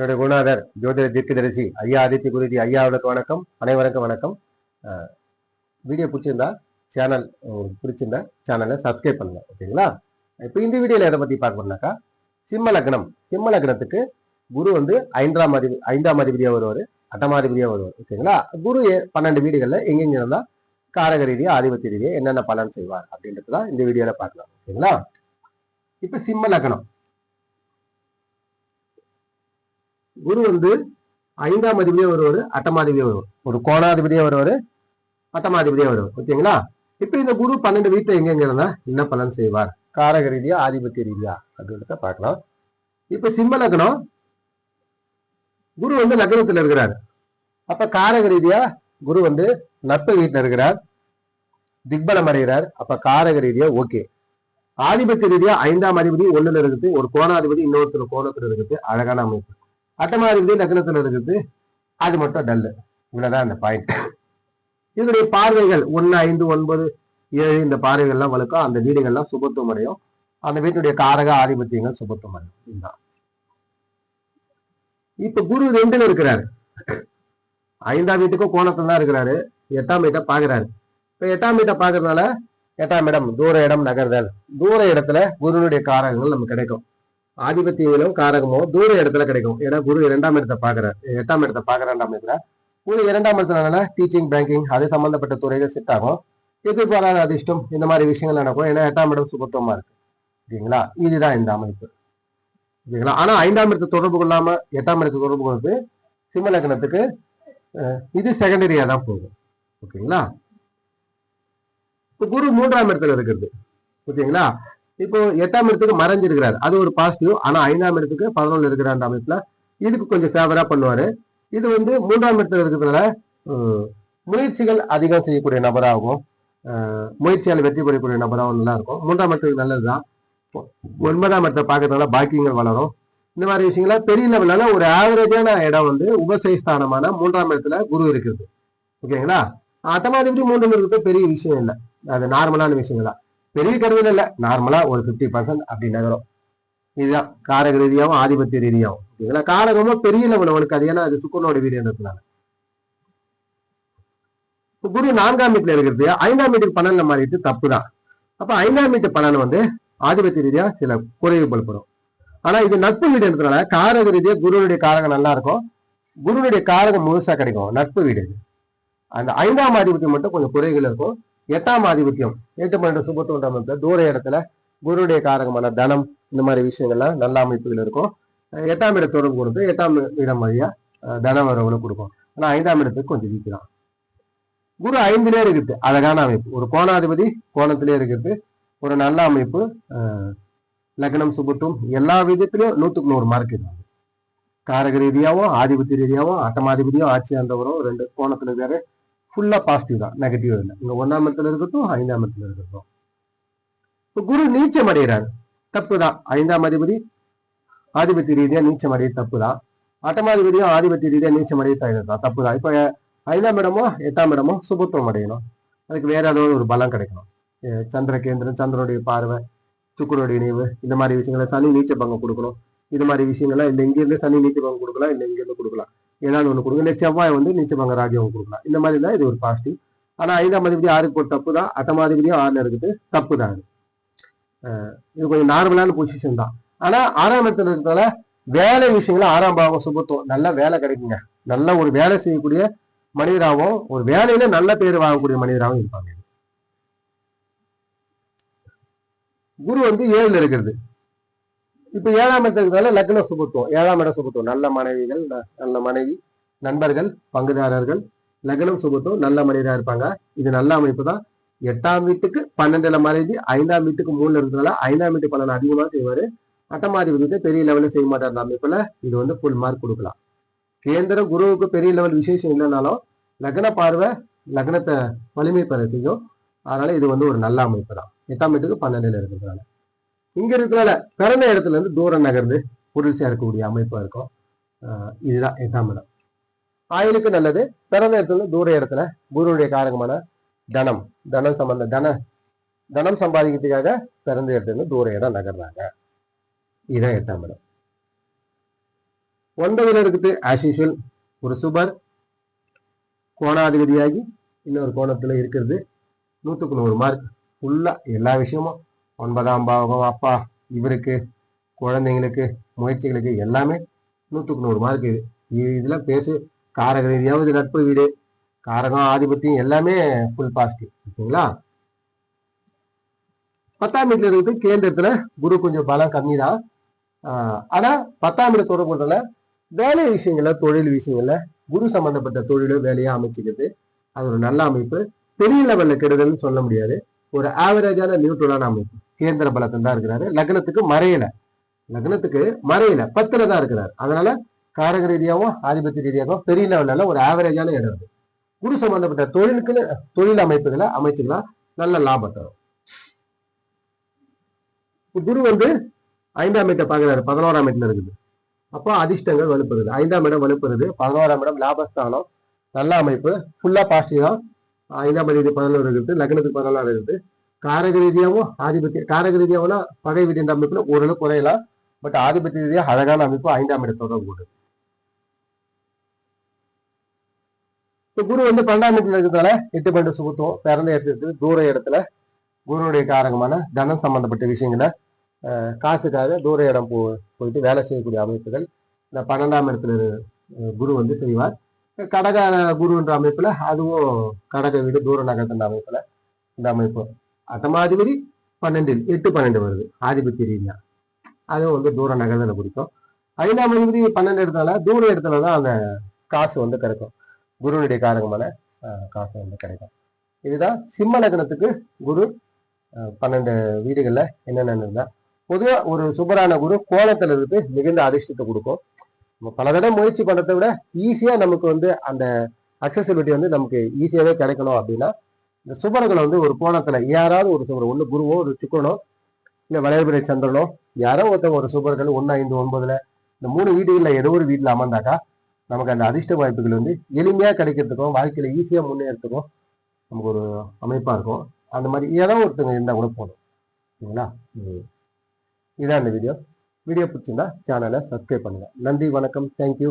என்னுடைய குருநாதர் ஜோதிட தீர்க்கதரிசி ஐயா ஆதித்ய குருஜி ஐயாவுக்கு வணக்கம். அனைவருக்கும் வணக்கம். வீடியோ பிடிச்சிருந்தா சேனல் உங்களுக்கு பிடிச்சிருந்தா சேனலை சப்ஸ்கிரைப் பண்ணுங்க ஓகேங்களா? இப்போ இந்த வீடியோவில் எதை பத்தி பார்க்கணும்னாக்கா சிம்ம லக்னம். சிம்ம லக்னத்துக்கு குரு வந்து ஐந்தாம் அதிபதி ஐந்தாம் அதிபதியாக வருவார் அட்டமாதிபதியாக வருவார் ஓகேங்களா? குரு பன்னெண்டு வீடுகளில் எங்கெங்க இருந்தால் காரக ரீதியாக ஆதிபத்திய ரீதியாக என்னென்ன பலன் செய்வார் அப்படின்றது தான் இந்த வீடியோவில் பார்க்கலாம் ஓகேங்களா? இப்போ சிம்ம லக்னம். குரு வந்து ஐந்தாம் அதிபதியா வருவாரு அட்டமாதிபதியா வருவார். ஒரு கோணாதிபதியா வருவாரு அட்டமாதிபதியா வருவார். ஓகேங்களா? இப்ப இந்த குரு பன்னெண்டு வீட்டை எங்க எங்க இருந்தா என்ன பலன் செய்வார்? காரக ரீதியா ஆதிபத்திய ரீதியா அப்படின்றத பார்க்கலாம். இப்ப சிம்ம லக்னம் குரு வந்து லக்னத்தில் இருக்கிறார். அப்ப காரக ரீதியா குரு வந்து நட்பு வீட்டுல இருக்கிறார். திக்பலம் அடைகிறார். அப்ப காரக ரீதியா ஓகே. ஆதிபத்திய ரீதியா ஐந்தாம் அதிபதி ஒண்ணுல இருக்குது. ஒரு கோணாதிபதி இன்னொருத்தர் கோணத்துல இருக்குது. அழகான அமைப்பு. அட்டமாதிபதி லக்னத்துல இருக்குது. அது மட்டும் டல்லு இவ்வளவுதான் அந்த பாயிண்ட் இதனுடைய பார்வைகள் ஒன்று ஐந்து ஒன்பது ஏழு இந்த பார்வைகள்லாம் வழக்கம். அந்த வீடுகள்லாம் சுபத்துவம் அடையும். அந்த வீட்டுடைய காரக ஆதிபத்தியங்கள் சுபத்துவம் அடையும். இதுதான். இப்ப குரு ரெண்டுல இருக்கிறாரு. ஐந்தாம் வீட்டுக்கும் கோணத்துல தான் இருக்கிறாரு. எட்டாம் வீட்டை பாக்குறாரு இப்ப எட்டாம் வீட்டை பாக்குறதுனால எட்டாம் இடம் தூர இடம் நகர்தல். தூர இடத்துல குருனுடைய காரகங்கள் நமக்கு கிடைக்கும். ஆதிபத்தியிலும் காரகமோ தூர இடத்துல கிடைக்கும். ஏன்னா குரு இரண்டாம் இடத்தை பாக்குறாரு எட்டாம் இடத்தை பாக்குறாண்டாம் இடத்துல குரு இரண்டாம் இடத்துல டீச்சிங் பேங்கிங் அது சம்பந்தப்பட்ட துறைகள் செட் ஆகும். எதிர்பாராத அதிர்ஷ்டம் இந்த மாதிரி விஷயங்கள் நடக்கும். ஏன்னா எட்டாம் இடம் சுபத்துவமா இருக்கு. ஓகேங்களா? இதுதான் இந்த அமைப்பு. ஓகேங்களா? ஆனா ஐந்தாம் இடத்தை தொடர்பு கொள்ளாம எட்டாம் இடத்தை தொடர்பு கொள்வது சிம்ம லக்னத்துக்கு அஹ், இது செகண்டரியா தான் போகும். ஓகேங்களா? இப்போ குரு மூன்றாம் இடத்துல இருக்கிறது. ஓகேங்களா? இப்போ எட்டாம் இடத்துக்கு மறைஞ்சிருக்கிறார் அது ஒரு பாசிட்டிவ் ஆனா ஐந்தாம் இடத்துக்கு பதினொன்று இருக்கிற அந்த அமைப்புல இதுக்கு கொஞ்சம் ஃபேவரா பண்ணுவாரு. இது வந்து மூன்றாம் இடத்துல இருக்கிறதுனால முயற்சிகள் அதிகம் செய்யக்கூடிய நபராகும் முயற்சியால் வெற்றி பெறக்கூடிய நபராகவும் நல்லா இருக்கும். மூன்றாம் இடத்துக்கு நல்லதுதான். ஒன்பதாம் இடத்தை பார்க்கறதுனால பாக்கியங்கள் வளரும். இந்த மாதிரி விஷயங்கள பெரிய லெவலால ஒரு ஆவரேஜான இடம் வந்து உபசயஸ்தானமான மூன்றாம் இடத்துல குரு இருக்குது ஓகேங்களா? அட்டமாதிபதி மூன்றாம் இருக்கிறது பெரிய விஷயம் இல்லை. அது நார்மலான விஷயங்கள்? தான் பெரிய கருவில் இல்லை. நார்மலா ஒரு பிப்டி பர்சன்ட் அப்படி நகரும் இதுதான். காரக ரீதியாகவும் ஆதிபத்திய ரீதியாகவும் ஓகேங்களா காரகமும் பெரிய லெவல் அவனுக்கு அது ஏன்னா அது சுக்கரனோட வீடுன்றதுனால இப்ப குரு நான்காம் வீட்டுல இருக்கிறது. ஐந்தாம் வீட்டுக்கு பலன்ல மாறிட்டு தப்பு தான் அப்ப ஐந்தாம் வீட்டு பலன் வந்து ஆதிபத்திய ரீதியா சில குறைவு பலப்படும் ஆனா இது நட்பு வீடு வீடுன்றதுனால காரக ரீதியா குருனுடைய காரகம் நல்லா இருக்கும். குருனுடைய காரகம் முழுசா கிடைக்கும். நட்பு வீடு. அந்த ஐந்தாம் ஆதிபத்தியம் மட்டும் கொஞ்சம் குறைகள் இருக்கும். எட்டாம் ஆதிபத்தியம் எட்டு பன்னெண்டு சுபத்துவன்ற அமைப்பு தூர இடத்துல குருடைய காரகமான தனம் இந்த மாதிரி விஷயங்கள்லாம் நல்ல அமைப்புகள் இருக்கும். எட்டாம் இட தொடர்பு கொடுத்து எட்டாம் இடம் வழியா தனம் தன கொடுக்கும். ஆனா ஐந்தாம் இடத்துக்கு கொஞ்சம் வீக் குரு ஐந்துலயே இருக்குது அழகான அமைப்பு. ஒரு கோணாதிபதி கோணத்திலே இருக்குது ஒரு நல்ல அமைப்பு லக்னம் சுபத்தும் எல்லா விதத்திலயும் நூத்துக்கு நூறு மார்க் இருக்காங்க காரக ரீதியாவும் ஆதிபத்திய ரீதியாவும் அட்டமாதிபதியும் ஆட்சி ஆண்டவரும் ரெண்டு கோணத்துல இருக்காரு. ஃபுல்லா பாசிட்டிவ் தான். நெகட்டிவ் இல்லை. இங்கே ஒன்றாம் இடத்துல இருக்கட்டும் ஐந்தாம் இடத்துல இருக்கட்டும். இப்போ குரு நீச்சம் அடைகிறார். தப்பு தான் ஐந்தாம் அதிபதி ஆதிபத்திய ரீதியா நீச்சம் அடைய தப்பு தான் அட்டமாதிபதியும் ஆதிபத்திய ரீதியா நீச்சம் அடைய தான் தப்பு தான் இப்போ ஐந்தாம் இடமோ எட்டாம் இடமோ சுபத்துவம் அடையணும். அதுக்கு வேற ஏதாவது ஒரு பலம் கிடைக்கணும். சந்திர கேந்திரம் சந்திரனுடைய பார்வை சுக்கரனுடைய இணைவு இந்த மாதிரி விஷயங்களை சனி நீச்ச பங்கம் கொடுக்கணும். இது மாதிரி விஷயங்கள்லாம் இல்லை இங்கிருந்து சனி நீச்ச பங்கம் கொடுக்கலாம் இல்லை இங்கிருந்து கொடுக்கலாம். ஏதாவது ஒன்று கொடுங்க. இல்லை செவ்வாய் வந்து நிச்சயமாக ராஜ்யம் கொடுக்கலாம். இந்த மாதிரி தான் இது ஒரு பாசிட்டிவ். ஆனால் ஐந்தாம் அதிபதி ஆறுக்கு ஒரு தப்பு தான். அட்டமாதிபதியும் ஆறுல இருக்குது. தப்பு தான் அது இது கொஞ்சம் நார்மலான பொசிஷன் தான். ஆனால் ஆறாம் இடத்துல இருக்கிறதால வேலை விஷயங்கள ஆறாம் பாவம் சுபத்துவம். நல்ல வேலை கிடைக்குங்க. நல்ல ஒரு வேலை செய்யக்கூடிய மனிதராகவும் ஒரு வேலையில நல்ல பேர் வாங்கக்கூடிய மனிதராகவும் இருப்பாங்க. குரு வந்து ஏழுல இருக்கிறது. இப்ப ஏழாம் இடத்துல லக்ன சுபத்துவம். ஏழாம் இட சுபத்துவம். நல்ல மனைவிகள் நல்ல மனைவி நண்பர்கள் பங்குதாரர்கள் லக்னம் சுபத்துவம் நல்ல மனிதரா இருப்பாங்க. இது நல்ல அமைப்பு தான். எட்டாம் வீட்டுக்கு பன்னெண்டுல மறைஞ்சு ஐந்தாம் வீட்டுக்கு மூணுல இருக்கிறதால ஐந்தாம் வீட்டு பலன் அதிகமா செய்வாரு. அட்டமாதிபதியத்தை பெரிய லெவலில் செய்ய மாட்டார். அந்த அமைப்புல இது வந்து ஃபுல் மார்க் கொடுக்கலாம். கேந்திர குருவுக்கு பெரிய லெவல் விசேஷம் இல்லைனாலும் லக்ன பார்வை லக்னத்தை வலிமை பெற செய்யும். அதனால இது வந்து ஒரு நல்ல அமைப்பு தான். எட்டாம் வீட்டுக்கு பன்னெண்டுல இருக்கிறதுனால இங்க இருக்கிறதால பிறந்த இடத்துல இருந்து தூரம் நகர்ந்து பொருள் சேர்க்கக்கூடிய அமைப்பா இருக்கும். ஆஹ் இதுதான் எட்டாம் இடம் ஆயுளுக்கு நல்லது. பிறந்த இடத்துல இருந்து தூர இடத்துல குருவுடைய காரகமான தனம் தனம் சம்பந்த தன தனம் சம்பாதிக்கிறதுக்காக பிறந்த இடத்துல இருந்து தூர இடம் நகர்றாங்க. இதுதான் எட்டாம் இடம் ஒன்பதுல இருக்குது ஆஸ் யூஷுவல் ஒரு சுபர் கோணாதிபதியாகி இன்னொரு கோணத்துல இருக்கிறது. நூத்துக்கு நூறு மார்க் ஃபுல்லா எல்லா விஷயமும் ஒன்பதாம் பாவகம் அப்பா இவருக்கு குழந்தைங்களுக்கு முயற்சிகளுக்கு எல்லாமே நூற்றுக்கு நூறு மார்க் இது. இதெல்லாம் பேசு காரக ரீதியாவது நட்பு வீடு. காரகம் ஆதிபத்தியம் எல்லாமே ஃபுல் பாசிட்டிவ் ஓகேங்களா பத்தாம் வீட்டில் இருக்கிறது கேந்திரத்துல குரு கொஞ்சம் பலம் கம்மி தான் ஆனா பத்தாம் வீடு தொடர்புல வேலை விஷயங்கள்ல தொழில் விஷயங்கள்ல குரு சம்பந்தப்பட்ட தொழிலோ வேலையா அமைச்சுக்கிறது. அது ஒரு நல்ல அமைப்பு. பெரிய லெவல்ல கெடுதல்னு சொல்ல முடியாது. ஒரு ஆவரேஜான நியூட்ரலான அமைப்பு கேந்திர பலத்தில் தான் இருக்கிறாரு. லக்னத்துக்கு மறையில. லக்னத்துக்கு மறையில. பத்துல தான் இருக்கிறார். அதனால காரக ரீதியாகவும் ஆதிபத்திய ரீதியாகவும் பெரிய லெவல்ல ஒரு ஆவரேஜான இடம் இருக்கு குரு சம்பந்தப்பட்ட தொழிலுக்குன்னு தொழில் அமைப்புகளை அமைச்சுக்கலாம் நல்ல லாபம் தரும். குரு வந்து ஐந்தாம் இடத்தை பார்க்கிறாரு. பதினோராம் இடத்துல இருக்குது. அப்போ அதிர்ஷ்டங்கள் வலுப்புறது. ஐந்தாம் இடம் வலுப்புறது. பதினோராம் இடம் லாபஸ்தானம். நல்ல அமைப்பு. ஃபுல்லா பாசிட்டிவ் தான் ஐந்தாம் ரீதி பதினோரு இருக்குது லக்னத்துக்கு பதினாலு இருக்குது. காரக ரீதியாகவும் ஆதிபத்திய காரக ரீதியாகனா பகை வீட்டின் அமைப்புல ஓரளவு குறையலாம். பட் ஆதிபத்திய ரீதியாக அழகான அமைப்பு ஐந்தாம் இடத்தோட கூடு இப்போ குரு வந்து பன்னெண்டாம் இடத்துல இருக்கிறதால எட்டு பண்டு சுகுத்துவம் பிறந்த இடத்துல தூர இடத்துல குருவுடைய காரகமான தனம் சம்பந்தப்பட்ட விஷயங்களை காசுக்காக தூர இடம் போ போயிட்டு வேலை செய்யக்கூடிய அமைப்புகள். இந்த பன்னெண்டாம் இடத்துல குரு வந்து செய்வார். கடக குருன்ற அமைப்புல அதுவும் கடக வீடு தூர நகரத்தின் அமைப்புல இந்த அமைப்பு. அட்டமாதிபதி பன்னெண்டில் எட்டு பன்னெண்டு வருது ஆதிபத்திய ரீதியா. அதுவும் வந்து தூர நகரத்துல குறிக்கும். ஐந்தாம் அதிபதி பன்னெண்டு இடத்துல தூர இடத்துல தான் அந்த காசு வந்து கிடைக்கும். குருனுடைய காரகமான காசு வந்து கிடைக்கும். இதுதான் சிம்ம லக்னத்துக்கு குரு பன்னெண்டு வீடுகள்ல என்னென்ன இருந்தால் பொதுவா ஒரு சுபரான குரு கோலத்துல இருந்து மிகுந்த அதிர்ஷ்டத்தை கொடுக்கும். நம்ம பல தடவை முயற்சி பண்ணுறதை விட ஈஸியாக நமக்கு வந்து அந்த அக்சசிபிலிட்டி வந்து நமக்கு ஈஸியாகவே கிடைக்கணும் அப்படின்னா இந்த சுபர்களை வந்து ஒரு கோணத்தில் யாராவது ஒரு சுபர் ஒன்று குருவோ ஒரு சுக்கரனோ இல்லை வளையபுரை சந்திரனோ யாரோ ஒருத்தவங்க ஒரு சுபர்கள் ஒன்று ஐந்து ஒன்பதுல இந்த மூணு வீடுகளில் ஏதோ ஒரு வீட்டில் அமர்ந்தாக்கா நமக்கு அந்த அதிர்ஷ்ட வாய்ப்புகள் வந்து எளிமையாக கிடைக்கிறதுக்கும் வாழ்க்கையில் ஈஸியாக முன்னேறதுக்கும் நமக்கு ஒரு அமைப்பாக இருக்கும். அந்த மாதிரி ஏதோ ஒருத்தவங்க இருந்தால் கூட போதும். சரிங்களா? இதுதான் இதான் இந்த வீடியோ வீடியோ பிடிச்சிருந்தா சேனலை சப்ஸ்கிரைப் பண்ணுங்கள் நன்றி வணக்கம். தேங்க்யூ